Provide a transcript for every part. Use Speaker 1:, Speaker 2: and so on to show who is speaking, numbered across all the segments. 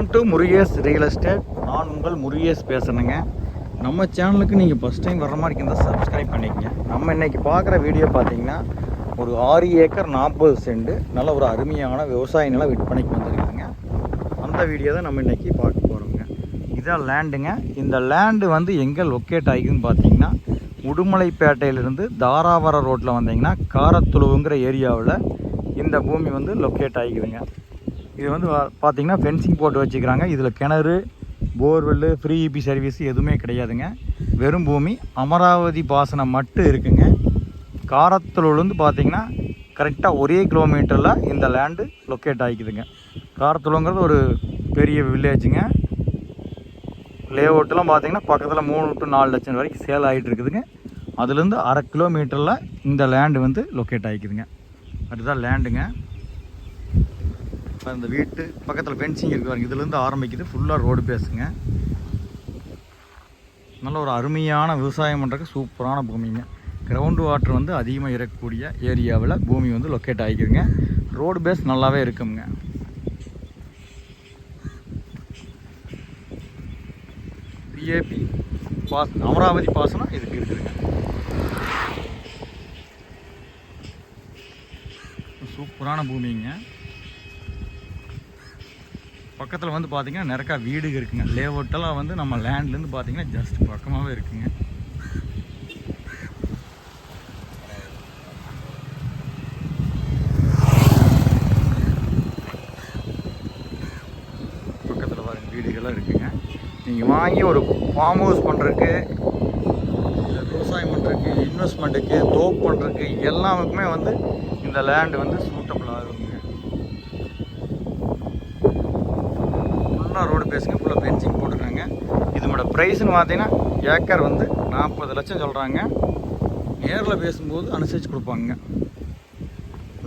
Speaker 1: Welcome to Murugesh real estate நான் உங்கள் முருகேஷ் பேசுகிறேங்க நம்ம சேனலுக்கு நீங்கள் ஃபஸ்ட் டைம் வர மாதிரி இருந்தால் சப்ஸ்கிரைப் பண்ணிக்கங்க. நம்ம இன்றைக்கி பார்க்குற வீடியோ பார்த்தீங்கன்னா ஒரு ஆறு ஏக்கர் நாற்பது சென்ட் நல்ல ஒரு அருமையான விவசாய நிலம் விற்பனைக்கு வந்திருக்காங்க அந்த வீடியோ தான் நம்ம இன்றைக்கி பார்க்க போகிறோங்க இதான் லேண்டுங்க இந்த லேண்டு வந்து எங்கே லொக்கேட் ஆகிக்குதுன்னு பார்த்தீங்கன்னா உடுமலைப்பேட்டையிலிருந்து தாராவர ரோட்டில் வந்தீங்கன்னா காரத்துழுவுங்கிற ஏரியாவில் இந்த பூமி வந்து லொக்கேட் ஆகிக்குதுங்க இது வந்து பார்த்திங்கன்னா ஃபென்சிங் போட்டு வச்சுக்கிறாங்க. இதில் கிணறு போர்வெல்லு ஃப்ரீ இபி சர்வீஸ் எதுவுமே கிடையாதுங்க. வெறும் பூமி. அமராவதி பாசனம் மட்டும் இருக்குங்க. காரத்தலூர்லேருந்து பார்த்தீங்கன்னா கரெக்டாக ஒரே கிலோமீட்டரில் இந்த லேண்டு லொக்கேட் ஆகிக்குதுங்க காரத்தூருங்கிறது ஒரு பெரிய வில்லேஜுங்க லேஅவுட்லாம் பார்த்திங்கன்னா பக்கத்தில் மூணு டு நாலு லட்சம் வரைக்கும் சேல் ஆகிட்டு இருக்குதுங்க. அதுலேருந்து அரை கிலோமீட்டரில் இந்த லேண்டு வந்து லொக்கேட் ஆகிக்குதுங்க அதுதான் லேண்டுங்க இப்போ இந்த வீட்டு பக்கத்தில் ஃபென்சிங் இருக்குது பாருங்க. இதுலேருந்து ஆரம்பிக்குது. ஃபுல்லாக ரோடு பேஸுங்க நல்ல ஒரு அருமையான விவசாயம் பண்ணுறதுக்கு சூப்பரான பூமிங்க. கிரவுண்டு வாட்டர் வந்து அதிகமாக இருக்கக்கூடிய ஏரியாவில் பூமி வந்து லொக்கேட் ஆகிக்குதுங்க. ரோடு பேஸ் நல்லாவே இருக்குங்க. பிஏபி பாஸ் அமராவதி பாசனம் இதுக்கு இருக்குதுங்க. சூப்பரான பூமிங்க. பக்கத்தில் வந்து பார்த்தீங்கன்னா நிறையா வீடுங்க இருக்குங்க. லேஅவுட்டெல்லாம் வந்து நம்ம லேண்ட்லேருந்து பார்த்தீங்கன்னா ஜஸ்ட் பக்கமாகவே இருக்குங்க. பக்கத்தில் பாருங்க வீடுகள்லாம் இருக்குங்க. நீங்கள் வாங்கி ஒரு ஃபார்ம் ஹவுஸ் பண்ணுறதுக்கு விவசாயம் பண்ணுறதுக்கு இன்வெஸ்ட்மெண்ட்டுக்கு தோப் பண்ணுறதுக்கு எல்லாமே வந்து இந்த லேண்டு வந்து சூட்டபிள் ஆகுங்க ஃபுல்லாக ரோடு பேசுங்க ஃபுல்லாக ஃபென்சிங் போட்டுருக்காங்க இதனோட ப்ரைஸ்னு பார்த்தீங்கன்னா ஏக்கர் வந்து நாற்பது லட்சம் சொல்கிறாங்க நேரில் பேசும்போது அனுசரித்து கொடுப்பாங்க.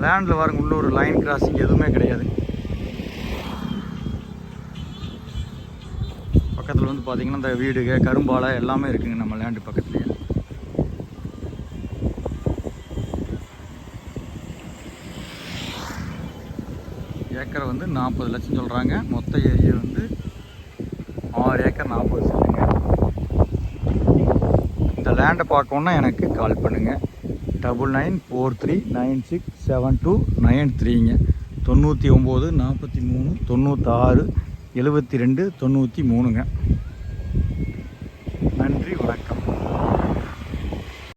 Speaker 1: லேண்டில் வரங்க உள்ளூர் லைன் கிராசிங் எதுவுமே கிடையாது. பக்கத்தில் வந்து பார்த்தீங்கன்னா இந்த வீடுக கரும்பாலை எல்லாமே இருக்குங்க நம்ம லேண்டு பக்கத்துலேயே. ஏக்கரை வந்து நாற்பது லட்சம் சொல்கிறாங்க மொத்த ஏரியா வந்து ஆறு ஏக்கர் நாற்பது லேண்டை பார்க்கணுன்னா எனக்கு கால் பண்ணுங்கள் double nine four three nine six seven two nine த்ரீங்க தொண்ணூற்றி ஒம்பது நாற்பத்தி மூணு தொண்ணூற்றாறு எழுபத்தி ரெண்டு தொண்ணூற்றி மூணுங்க. நன்றி வணக்கம்.